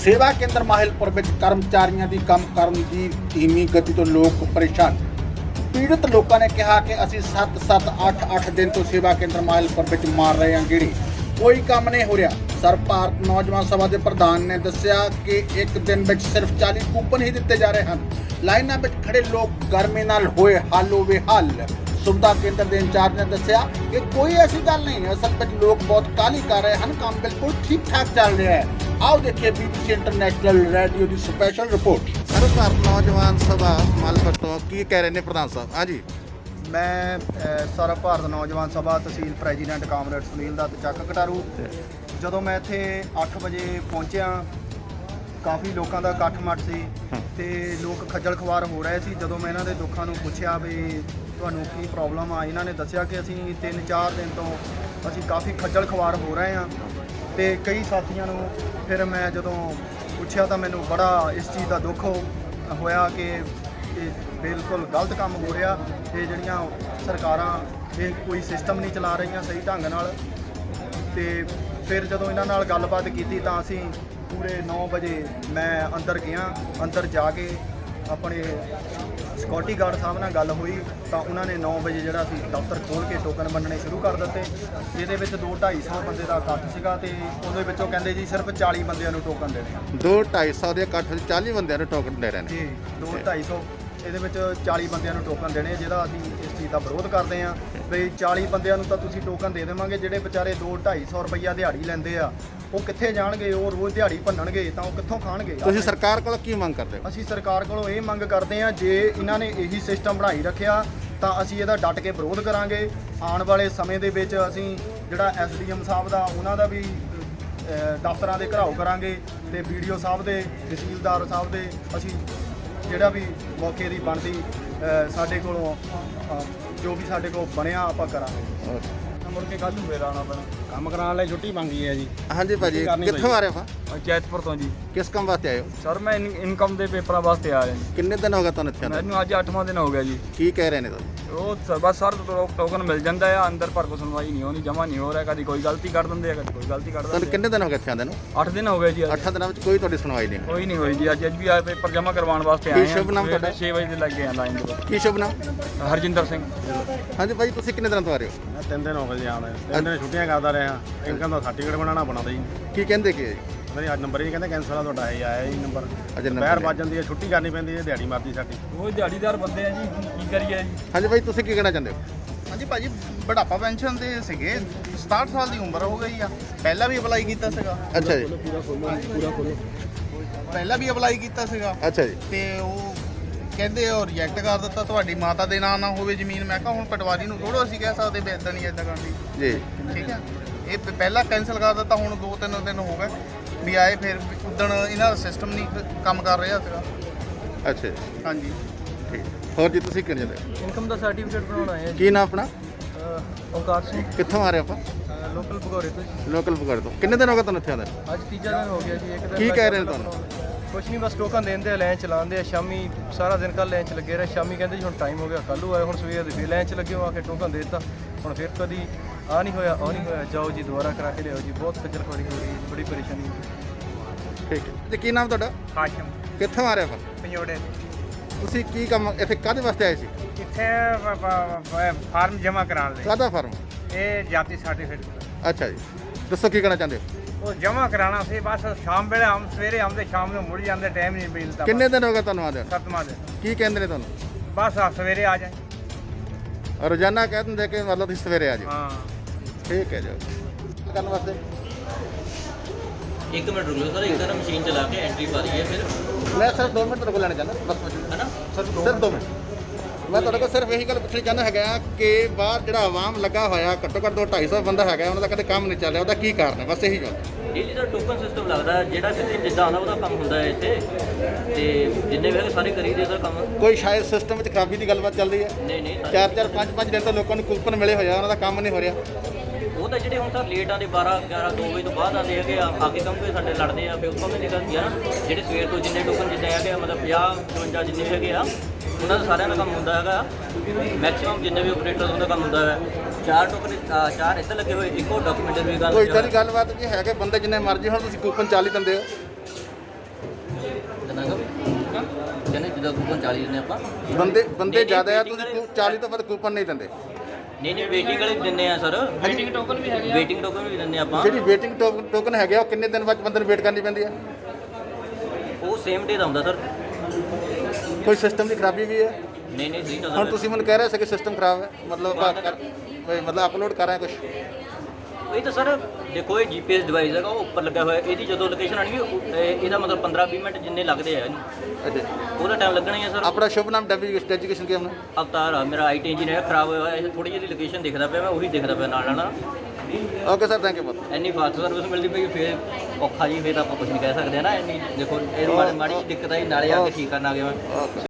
ਸੇਵਾ ਕੇਂਦਰ ਮਾਹਿਲਪੁਰ ਵਿੱਚ ਕਰਮਚਾਰੀਆਂ ਦੀ ਕੰਮ ਕਰਨ ਦੀ ਧੀਮੀ ਗਤੀ ਤੋਂ ਲੋਕ ਪਰੇਸ਼ਾਨ। ਪੀੜਤ ਲੋਕਾਂ ਨੇ ਕਿਹਾ ਕਿ ਅਸੀਂ 7-7 8-8 ਦਿਨ ਤੋਂ ਸੇਵਾ ਕੇਂਦਰ ਮਾਹਿਲਪੁਰ ਵਿੱਚ ਮਾਰ ਰਹੇ ਹਾਂ ਗੇੜੀ। ਕੋਈ ਕੰਮ ਨਹੀਂ ਹੋ ਰਿਹਾ। ਸਰ ਭਾਰਤ ਨੌਜਵਾਨ ਸਭਾ ਦੇ ਪ੍ਰਧਾਨ ਨੇ ਦੱਸਿਆ ਕਿ ਇੱਕ ਦਿਨ ਵਿੱਚ ਸਿਰਫ 40 ਕੂਪਨ ਹੀ ਦਿੱਤੇ ਜਾ ਰਹੇ ਹਨ। ਲਾਈਨਾਂ ਵਿੱਚ ਖੜੇ ਲੋਕ ਗਰਮੀ ਨਾਲ ਹੋਏ ਹਾਲੋ ਬੇਹਾਲ ਸੁਵਿਧਾ ਕੇਂਦਰ ਦੇ ਇੰਚਾਰਜ ਨੇ ਦੱਸਿਆ ਕਿ ਕੋਈ ਐਸੀ ਗੱਲ ਨਹੀਂ ਹੈ ਅਸਲ ਵਿੱਚ ਲੋਕ ਬਹੁਤ ਕਾਹਲੀ ਕਰ ਰਹੇ ਹਨ ਕੰਮ ਬਿਲਕੁਲ ਠੀਕ ਠਾਕ ਚੱਲ ਰਿਹਾ ਹੈ। ਆਓ ਦੇਖੀਏ ਬੀਬੀਸੀ ਇੰਟਰਨੈਸ਼ਨਲ ਰੇਡੀਓ ਦੀ ਸਪੈਸ਼ਲ ਰਿਪੋਰਟ ਸਰ ਭਾਰਤ ਨੌਜਵਾਨ ਸਭਾ ਮਾਲਪੁਰ ਤੋਂ ਕੀ ਕਹਿ ਰਹੇ ਨੇ ਪ੍ਰਧਾਨ ਸਾਹਿਬ? ਹਾਂਜੀ। ਮੈਂ ਸਰਵ ਭਾਰਤ ਨੌਜਵਾਨ ਸਭਾ ਤਹਿਸੀਲ ਪ੍ਰੈਜ਼ੀਡੈਂਟ ਕਾਮਰੇਡ ਸੁਨੀਲ ਦੱਤ ਚੱਕ ਕਟਾਰੂ। ਜਦੋਂ ਮੈਂ ਇੱਥੇ 8 ਵਜੇ ਪਹੁੰਚਿਆ ਕਾਫੀ ਲੋਕਾਂ ਦਾ ਇਕੱਠ ਮੱਠ ਸੀ ਤੇ ਲੋਕ ਖੱਜਲ ਖਵਾਰ ਹੋ ਰਹੇ ਸੀ। ਜਦੋਂ ਮੈਂ ਇਹਨਾਂ ਦੇ ਦੁੱਖਾਂ ਨੂੰ ਪੁੱਛਿਆ ਵੀ ਤੁਹਾਨੂੰ ਕੀ ਪ੍ਰੋਬਲਮ ਆ ਇਹਨਾਂ ਨੇ ਦੱਸਿਆ ਕਿ ਅਸੀਂ 3-4 ਦਿਨ ਤੋਂ ਅਸੀਂ ਕਾਫੀ ਖੱਜਲ ਖਵਾਰ ਹੋ ਰਹੇ ਹਾਂ ਤੇ ਕਈ ਸਾਥੀਆਂ ਨੂੰ ਫਿਰ ਮੈਂ ਜਦੋਂ ਪੁੱਛਿਆ ਤਾਂ ਮੈਨੂੰ ਬੜਾ ਇਸ ਚੀਜ਼ ਦਾ ਦੁੱਖ ਹੋਇਆ ਕਿ ਇਹ ਬਿਲਕੁਲ ਗਲਤ ਕੰਮ ਹੋ ਰਿਹਾ। ਤੇ ਜਿਹੜੀਆਂ ਸਰਕਾਰਾਂ ਇਹ ਕੋਈ ਸਿਸਟਮ ਨਹੀਂ ਚਲਾ ਰਹੀਆਂ ਸਹੀ ਢੰਗ ਨਾਲ। ਤੇ ਫਿਰ ਜਦੋਂ ਇਹਨਾਂ ਨਾਲ ਗੱਲਬਾਤ ਕੀਤੀ ਤਾਂ ਅਸੀਂ ਪੂਰੇ 9 ਵਜੇ ਮੈਂ ਅੰਦਰ ਗਿਆ ਅੰਦਰ ਜਾ ਕੇ ਆਪਣੇ ਸਿਕਿਉਰਿਟੀ ਗਾਰਡ ਸਾਹਿਬ ਨਾਲ ਗੱਲ ਹੋਈ ਤਾਂ ਉਹਨਾਂ ਨੇ 9 ਵਜੇ ਜਿਹੜਾ ਸੀ ਦਫ਼ਤਰ ਖੋਲ ਕੇ ਟੋਕਨ ਵੰਡਣੇ ਸ਼ੁਰੂ ਕਰ ਦਿੱਤੇ। ਜਿਹਦੇ ਵਿੱਚ 2 250 ਬੰਦੇ ਦਾ ਇਕੱਠ ਸੀਗਾ ਤੇ ਉਹਦੇ ਵਿੱਚੋਂ ਕਹਿੰਦੇ ਜੀ ਸਿਰਫ 40 ਬੰਦਿਆਂ ਨੂੰ ਟੋਕਨ ਦੇਣੇ ਆ 2 250 ਦੇ ਇਕੱਠ ਵਿੱਚ 40 ਬੰਦਿਆਂ ਨੂੰ ਟੋਕਨ ਦੇ ਰਹੇ ਨੇ। ਜੀ 2 250 ਇਹਦੇ ਵਿੱਚ 40 ਬੰਦਿਆਂ ਨੂੰ ਟੋਕਨ ਦੇਣੇ ਜਿਹਦਾ ਅਸੀਂ ਚੀਜ਼ ਦਾ ਵਿਰੋਧ ਕਰਦੇ ਆਂ ਵੀ 40 ਬੰਦਿਆਂ ਨੂੰ ਤਾਂ ਤੁਸੀਂ ਟੋਕਨ ਦੇ ਦੇਵਾਂਗੇ ਜਿਹੜੇ ਵਿਚਾਰੇ 2 250 ਰੁਪਈਆ ਦਿਹਾੜੀ ਲੈਂਦੇ ਆ ਉਹ ਕਿੱਥੇ ਜਾਣਗੇ ਉਹ ਰੋਜ਼ ਦਿਹਾੜੀ ਭੰਨਣਗੇ ਤਾਂ ਉਹ ਕਿੱਥੋਂ ਖਾਣਗੇ? ਤੁਸੀਂ ਸਰਕਾਰ ਕੋਲੋਂ ਕੀ ਮੰਗ ਕਰਦੇ ਹੋ? ਅਸੀਂ ਸਰਕਾਰ ਕੋਲੋਂ ਇਹ ਮੰਗ ਕਰਦੇ ਹਾਂ ਜੇ ਇਹਨਾਂ ਨੇ ਇਹੀ ਸਿਸਟਮ ਬਣਾਈ ਰੱਖਿਆ ਤਾਂ ਅਸੀਂ ਇਹਦਾ ਡਟ ਕੇ ਵਿਰੋਧ ਕਰਾਂਗੇ। ਆਉਣ ਵਾਲੇ ਸਮੇਂ ਦੇ ਵਿੱਚ ਅਸੀਂ ਜਿਹੜਾ ਐਸਡੀਐਮ ਸਾਹਿਬ ਦਾ ਉਹਨਾਂ ਦਾ ਵੀ ਦਫ਼ਤਰਾਂ ਦੇ ਘਰਾਓ ਕਰਾਂਗੇ ਤੇ ਵੀਡੀਓ ਸਾਹਿਬ ਦੇ ਤਹਿਸੀਲਦਾਰ ਸਾਹਿਬ ਦੇ ਅਸੀਂ ਜਿਹੜਾ ਵੀ ਮੌਕੇ ਦੀ ਬਣਦੀ ਸਾਡੇ ਕੋਲੋਂ ਜੋ ਵੀ ਸਾਡੇ ਕੋਲ ਬਣਿਆ ਆਪਾਂ ਕਰਾਂਗੇ। ਮੁੜ ਕੇ ਕੱਲ੍ਹ ਨੂੰ ਫੇਰ ਆਉਣਾ ਪੈਣਾ। ਕੰਮ ਕਰਾਉਣ ਲਈ ਛੁੱਟੀ ਮੰਗੀ ਹੈ ਜੀ। ਹਾਂਜੀ ਭਾਜੀ ਕਰਨੀ ਕਿੱਥੋਂ ਆ ਰਹੇ ਹੋ ਪੰਚਾਇਤਪੁਰ ਤੋਂ ਜੀ। ਕਿਸ ਕੰਮ ਵਾਸਤੇ ਆਏ ਹੋ? ਸਰ ਮੈਂ ਇਨ- ਇਨਕਮ ਦੇ ਪੇਪਰਾਂ ਵਾਸਤੇ ਆ ਰਿਹਾ ਜੀ। ਕਿੰਨੇ ਦਿਨ ਹੋ ਗਏ ਤੁਹਾਨੂੰ ਇੱਥੇ ਆਉਂਦੇ? ਮੈਨੂੰ ਅੱਜ 8ਵਾਂ ਦਿਨ ਹੋ ਗਿਆ ਜੀ। ਕੀ ਕਹਿ ਰਹੇ ਨੇ ਤੁਹਾਨੂੰ ਉਹ ਬਸ ਸਰ ਟੋ- ਟੋਕਨ ਮਿਲ ਜਾਂਦਾ ਆ ਅੰਦਰ ਪਰ ਕੋ ਸੁਣਵਾਈ ਨਹੀਂ ਹੋਣੀ ਜਮਾ ਨਹੀਂ ਹੋ ਰਿਹਾ ਕਦੀ ਕੋਈ ਗਲਤੀ ਕਰ ਦਿੰਦੇ ਆ ਕਦੀ ਕੋਈ ਗਲਤੀ ਕਰ ਤੁਹਾਨੂੰ ਦਿੰਦੇ ਕਿੰਨੇ ਦਿਨ ਹੋ ਗਏ ਇੱਥੇ ਆਉਂਦੇ ਨੂੰ? ਆ 8 ਦਿਨ ਹੋ ਗਏ ਜੀ ਅੱਜ। 8 ਦਿਨਾਂ ਵਿੱਚ ਕੋਈ ਤੁਹਾਡੀ ਸੁਣਵਾਈ ਨਹੀਂ ਹੋਈ। ਕੋਈ ਨਹੀਂ ਹੋਈ ਜੀ ਅੱਜ ਅੱਜ ਵੀ ਆ ਪੇਪਰ ਜਮਾ ਕਰਵਾਉਣ ਵਾਸਤੇ ਕੀ ਆਏ ਸ਼ੁਭ ਨਾਮ ਤੁਹਾਡਾ? 6 ਵਜੇ ਦੇ ਲੱਗੇ ਆ ਲਾਈਨ ਦੇ ਵਿੱਚ। ਕੀ ਸ਼ੁਭ ਨਾਮ? ਹਰਜਿੰਦਰ ਸਿੰਘ। ਹਾਂਜੀ ਭਾਜੀ ਤੁਸੀਂ ਕਿੰਨੇ ਦਿਨਾਂ ਤੋਂ ਆ ਰਹੇ ਹੋ? ਮੈਂ ਤਿੰਨ ਦਿਨ ਹੋ ਗਏ ਜੀ ਆਉਣੇ ਤਿੰਨ ਦਿਨ ਛੁੱਟੀਆਂ ਕਰਦਾ ਰਿਹਾ। ਇਨਕਮ ਦਾ ਸਰਟੀਫਿਕੇਟ ਬਣਾਉਣਾ ਬਣਾਉਂਦਾ ਜੀ। ਕੀ ਕਹਿੰਦੇ ਕੀ ਹੈ ਜੀ? ਮੇਰੀ ਅੱਜ ਨੰਬਰ ਹੀ ਨਹੀਂ ਕਹਿੰਦੇ ਕੈਂਸਲ ਆ ਤੁਹਾਡਾ ਇਹ ਆਇਆ ਜੀ ਨੰਬਰ। ਅਜੇ ਦੁਪਹਿਰ ਨਹੀਂ। ਵੱਜ ਜਾਂਦੀ ਹੈ ਛੁੱਟੀ ਕਰਨੀ ਪੈਂਦੀ ਹੈ ਦਿਹਾੜੀ ਮਰਦੀ ਸਾਡੀ। ਉਹ ਦਿਹਾੜੀਦਾਰ ਬੰਦੇ ਆ ਜੀ ਕੀ ਕਰੀਏ ਜੀ? ਹਾਂਜੀ ਭਾਈ ਤੁਸੀਂ ਕੀ ਕਹਿਣਾ ਚਾਹੁੰਦੇ ਹੋ? ਹਾਂਜੀ ਭਾਜੀ ਬੁਢਾਪਾ ਪੈਨਸ਼ਨ ਦੇ ਸੀਗੇ 67 ਸਾਲ ਦੀ ਉਮਰ ਹੋ ਗਈ ਆ। ਪਹਿਲਾਂ ਵੀ ਅਪਲਾਈ ਕੀਤਾ ਸੀਗਾ। ਅੱਛਾ ਜੀ। ਪਹਿਲਾਂ ਵੀ ਅਪਲਾਈ ਕੀਤਾ ਸੀਗਾ। ਅੱਛਾ ਜੀ। ਤੇ ਉਹ ਕਹਿੰਦੇ ਉਹ ਰਿਜੈਕਟ ਕਰ ਦਿੱਤਾ ਤੁਹਾਡੀ ਮਾਤਾ ਦੇ ਨਾਂ ਨਾ ਹੋਵੇ ਜ਼ਮੀਨ। ਮੈਂ ਕਿਹਾ ਹੁਣ ਪਟਵਾਰੀ ਨੂੰ ਥੋੜੋ ਅਸੀਂ ਕਹਿ ਸਕਦੇ ਵੀ ਇਦਾਂ ਨਹੀਂ ਇਦਾਂ ਕਰਨੀ। ਜੀ। ਠੀਕ ਹੈ ਇਹ ਪ- ਪਹਿਲਾਂ ਕੈਨਸਲ ਕਰ ਦਿੱਤਾ ਹੁਣ ਦੋ ਤਿੰਨ ਦਿਨ ਹੋ ਗਏ। ਵੀ ਆਏ ਫਿਰ ਉਦਣ ਇਹਨਾਂ ਦਾ ਸਿਸਟਮ ਨਹੀਂ ਕੰਮ ਕਰ ਰਿਹਾ ਸੀਗਾ। ਅੱਛਾ ਜੀ। ਹਾਂਜੀ। ਠੀਕ। ਹੋਰ ਜੀ ਤੁਸੀਂ ਕਿਹਨੇ ਚਾਹੁੰਦੇ ਇਨਕਮ ਦਾ ਸਰਟੀਫਿਕੇਟ ਬਣਾਉਣਾ ਹੈ? ਕੀ ਨਾਮ ਆਪਣਾ? ਓਂਕਾਰ ਸਿੰਘ। ਕਿੱਥੋਂ ਆ ਰਹੇ ਆਪਾਂ? ਲੋਕਲ ਭਗੌਰੇ ਤੋਂ ਲੋਕਲ ਪਕੜ ਤੋਂ। ਕਿੰਨੇ ਦਿਨ ਹੋ ਗਏ ਤੁਹਾਨੂੰ ਇੱਥੇ ਆਉਂਦੇ ਅੱਜ ਤੀਜਾ ਦਿਨ ਹੋ ਗਿਆ ਜੀ ਇੱਕ ਦਿਨ ਕੀ ਕਹਿ ਰਹੇ ਨੇ ਤੁਹਾਨੂੰ? ਕੁਛ ਨਹੀਂ ਬਸ ਟੋਕਨ ਦੇਂਦੇ ਲੈਣ ਚਲਾਉਂਦੇ ਆ। ਸ਼ਾਮੀ ਸਾਰਾ ਦਿਨ ਕੱਲ ਲੈਣ ਚ ਲੱਗੇ ਰਹੇ। ਸ਼ਾਮੀ ਕਹਿੰਦੇ ਜੀ ਹੁਣ ਟਾਈਮ ਹੋ ਗਿਆ ਕੱਲੂ ਆਏ ਹੁਣ ਸਵੇਰ ਦੇ ਫਿਰ ਲੈਣ ਚ ਲੱਗੇ ਹੋ ਆ ਕੇ ਟੋਕਨ ਦੇ ਦਿੱਤਾ। ਹੁਣ ਫਿਰ ਕਦੀ ਆ ਨਹੀਂ ਹੋਇਆ ਆ ਨਹੀਂ ਹੋਇਆ। ਜਾਓ ਜੀ ਦੁਬਾਰਾ ਕਰਾ ਕੇ ਲਿਆਓ ਜੀ। ਬਹੁਤ ਖੱਜਲ ਖੁਆਰੀ ਹੋ ਰਹੀ ਹੈ ਬੜੀ ਪਰੇਸ਼ਾਨੀ ਹੋ ਰਹੀ ਠੀਕ। ਹੈ ਤੇ ਕੀ ਨਾਮ ਤੁਹਾਡਾ? ਹਾਸ਼ਮ। ਕਿੱਥੋਂ ਆ ਰਹੇ ਆਪਾਂ ਪੰਜੋੜੇ। ਤੁਸੀਂ ਕੀ ਕੰਮ ਇੱਥੇ ਕਾਹਦੇ ਵਾਸਤੇ ਆਏ ਸੀ? ਇੱਥੇ ਫਾਰਮ ਜਮ੍ਹਾਂ ਕਰਾਉਣ ਲਈ। ਕਾਹਦਾ ਫਾਰਮ? ਇਹ ਜਾਤੀ ਸਰਟੀਫਿਕੇਟ ਅੱਛਾ ਜੀ। ਦੱਸੋ ਕੀ ਕਹਿਣਾ ਚਾਹੁੰਦੇ ਹੋ? ਉਹ ਜਮ੍ਹਾਂ ਕਰਾਣਾ ਸੀ ਬਸ ਸ਼ਾਮ ਵੇਲੇ ਆਮ ਸਵੇਰੇ ਆਉਂਦੇ ਸ਼ਾਮ ਨੂੰ ਮੁੜ ਜਾਂਦੇ ਟਾਈਮ ਨਹੀਂ ਮਿਲਦਾ। ਕਿੰਨੇ ਦਿਨ ਹੋ ਗਏ ਤੁਹਾਨੂੰ ਆਉਂਦੇ ਨੂੰ? ਸਤਮਾ ਦੇ ਕੀ ਕਹਿੰਦੇ ਨੇ ਤੁਹਾਨੂੰ? ਬਸ ਆ ਸਵੇਰੇ ਆ ਜਾਏ। ਰੋਜ਼ਾਨਾ ਕਹਿ ਦਿੰਦੇ ਕਿ ਮਤਲਬ ਤੁਸੀਂ ਸਵੇਰੇ ਆ ਜਾਓ। ਹਾਂ। ਠੀਕ ਹੈ ਜੀ। ਕਰਨ ਵਾਸਤੇ। ਇੱਕ ਮਿੰਟ ਰੁਕ ਸਰ ਇੱਕ ਤਰ੍ਹਾਂ ਮਸ਼ੀਨ ਚਲਾ ਕੇ ਐਂਟਰੀ ਪਾ ਰਹੀ ਹੈ ਫਿਰ। ਮੈਂ ਸਿਰਫ 2 ਮਿੰਟ ਰੁਕ ਲੈਣਾ ਚਾਹੁੰਦਾ ਬਸ ਹੈ ਨਾ ਸਿਰਫ 2 ਮਿੰਟ। ਮੈਂ ਤੁਹਾਡੇ ਕੋਲ ਸਿਰਫ ਇਹੀ ਗੱਲ ਪੁੱਛਣੀ ਚਾਹੁੰਦਾ ਹੈਗਾ ਕਿ ਬਾਹਰ ਜਿਹੜਾ ਆਵਾਮ ਲੱਗਾ ਹੋਇਆ ਘੱਟੋ ਘੱਟ 2 250 ਬੰਦਾ ਹੈਗਾ ਉਹਨਾਂ ਦਾ ਕਦੇ ਕੰਮ ਨਹੀਂ ਚੱਲ ਰਿਹਾ ਉਹਦਾ ਕੀ ਕਾਰਨ ਹੈ? ਬਸ ਇਹੀ ਗੱਲ। ਡੇਲੀ ਦਾ ਟੋਕਨ ਸਿਸਟਮ ਲੱਗਦਾ ਹੈ, ਜਿਹੜਾ ਕਿਤੇ ਜਿੱਦਾਂ ਆਉਂਦਾ ਉਹਦਾ ਕੰਮ ਹੁੰਦਾ ਹੈ ਇੱਥੇ। ਤੇ ਜਿੰਨੇ ਵੀ ਹੈਗੇ ਸਾਰੇ ਕਰੀਦੇ ਸਰ ਕੰਮ। ਕੋਈ ਸ਼ਾਇਦ ਸਿਸਟਮ ਵਿੱਚ ਖਰਾਬੀ ਦੀ ਗੱਲਬਾਤ ਚੱਲ ਰਹੀ ਹੈ। ਨਹੀਂ ਨਹੀਂ ਚਾਰ ਚਾਰ ਪੰਜ ਪੰਜ ਦਿਨ ਤੋਂ ਲੋਕਾਂ ਨੂੰ ਕੂਪਨ ਮਿਲੇ ਹੋਏ ਆ ਉਹਨਾਂ ਦਾ ਕੰਮ ਨਹੀਂ ਹੋ ਰਿਹਾ। ਉਹ ਤਾਂ ਜਿਹੜੇ ਹੁਣ ਸਰ ਲੇਟ ਆਉਂਦੇ 12 11 2 ਵਜੇ ਤੋਂ ਬਾਅਦ ਆਉਂਦੇ ਹੈਗੇ ਆ ਆ ਕੇ ਕੰਮ ਸਾਡੇ ਲੜਦੇ ਆ ਫਿਰ ਉੱਥੋਂ ਵੀ ਨਿਕਲਦੀ ਆ। ਨਾ ਜਿਹੜੇ ਸਵੇਰ ਤੋਂ ਜਿੰਨੇ ਟੋਕਨ ਜਿੰਨੇ ਹੈਗੇ ਆ ਮਤਲਬ 50 55 ਜਿੰਨੇ ਹੈਗੇ ਆ ਉਹਨਾਂ ਦਾ ਸਾਰਿਆਂ ਦਾ ਕੰਮ ਹੁੰਦਾ ਹੈਗਾ। ਮੈਕਸਿਮਮ ਜਿੰਨੇ ਵੀ ਆਪਰੇਟਰ ਉਹਨਾਂ ਦਾ ਕੰਮ ਹੁੰਦਾ ਹੈ ਚਾਰ ਟੋਕਨ ਚਾਰ ਇੱਧਰ ਲੱਗੇ ਹੋਏ ਇੱਕੋ ਡਾਕੂਮੈਂਟਰੀ ਵੀ ਗੱਲ ਕੋਈ ਇਦਾਂ ਦੀ ਗੱਲਬਾਤ ਜੀ ਹੈ ਕਿ ਬੰਦੇ ਜਿੰਨੇ ਮਰਜ਼ੀ ਹੁਣ ਤੁਸੀਂ ਕੂਪਨ 40 ਦਿੰਦੇ ਹੋ। ਕਹਿੰਦੇ ਜਿੱਦਾਂ ਕੂਪਨ 40 ਦਿੰਦੇ ਆਪਾਂ। ਬੰਦੇ ਬੰਦੇ ਨਹੀਂ, ਜ਼ਿਆਦਾ ਆ ਤੁਸੀਂ ਵਾਲੇ- 40 ਤੋਂ ਵੱਧ ਕੂਪਨ ਨਹੀਂ ਦਿੰਦੇ। ਨਹੀਂ ਨਹੀਂ ਵੇਟਿੰਗ ਵਾਲੇ ਵੀ ਦਿੰਦੇ ਆ ਸਰ ਵੇਟਿੰਗ ਟੋਕਨ ਵੀ ਹੈਗੇ ਆ। ਵੇਟਿੰਗ ਟੋਕਨ ਵੀ ਦਿੰਦੇ ਆਪਾਂ। ਜਿਹੜੀ ਵੇਟਿੰਗ ਟੋਕਨ ਹੈਗੇ ਆ ਉਹ ਕਿੰਨੇ ਦਿਨ ਬਾਅਦ ਬੰਦੇ ਨੂੰ ਵੇਟ ਕਰਨੀ ਪੈਂਦੀ ਆ? ਉਹ ਸੇਮ ਡੇ ਦਾ ਹੁੰਦਾ ਸਰ ਕੋਈ ਸਿਸਟਮ ਦੀ ਖਰਾਬੀ ਵੀ ਹੈ ਨਹੀਂ ਨਹੀਂ ਸਹੀ ਹੁਣ ਤੁਸੀਂ ਮੈਨੂੰ ਕਹਿ ਰਹੇ ਸੀ ਕਿ ਸਿਸਟਮ ਖਰਾਬ ਹੈ। ਮਤਲਬ ਆਪਾਂ ਕਰ- ਵੀ ਮਤਲਬ ਅਪਲੋਡ ਕਰ ਰਹੇ ਕੁਝ ਇਹ ਤਾਂ ਸਰ ਦੇਖੋ ਇਹ ਜੀਪੀਐਸ ਡਿਵਾਈਸ ਹੈਗਾ ਉਹ ਉੱਪਰ ਲੱਗਾ ਹੋਇਆ ਇਹਦੀ ਜਦੋਂ ਲੋਕੇਸ਼ਨ ਆਣੀ ਇਹਦਾ ਮਤਲਬ 15 20 ਮਿੰਟ ਜਿੰਨੇ ਲੱਗਦੇ ਆ ਇਹਨੂੰ। ਉਹਦਾ ਟਾਈਮ ਲੱਗਣਾ ਹੀ ਆ ਸਰ। ਆਪਣਾ ਸ਼ੁਭ ਨਾਮ ਡੈਜੀਕੇਸ਼ਨ ਕੀ ਹੈ ਆਪਣਾ? ਅਵਤਾਰ ਆ ਮੇਰਾ ਆਈਟੀ ਇੰਜੀਨੀਅਰ ਖਰਾਬ ਹੋਇਆ ਇਹ ਥੋੜੀ ਜਿਹੀ ਲੋਕੇਸ਼ਨ ਦਿਖਦਾ ਪਿਆ ਮੈਂ ਉਹੀ ਦਿਖਦਾ ਪਿਆ ਨਾਲ ਨਾਲ ਓਕੇ ਸਰ ਥੈਂਕ ਯੂ ਬਹੁਤ। ਇੰਨੀ ਫਾਸਟ ਸਰਵਿਸ ਮਿਲਦੀ ਪਈ ਫੇਰ ਔਖਾ ਜੀ ਫੇਰ ਤਾਂ ਆਪਾਂ ਕੁਝ ਨਹੀਂ ਕਹਿ ਸਕਦੇ ਨਾ ਇੰਨੀ ਦੇਖੋ ਇਹ ਮਾੜੀ ਮਾੜੀ ਜਿਹੀ ਦਿੱਕਤ ਆਈ ਨਾਲੇ ਆ ਕੇ ਠੀਕ ਕਰਨ ਆ ਗਿਆ ਮੈਂ ਓਕੇ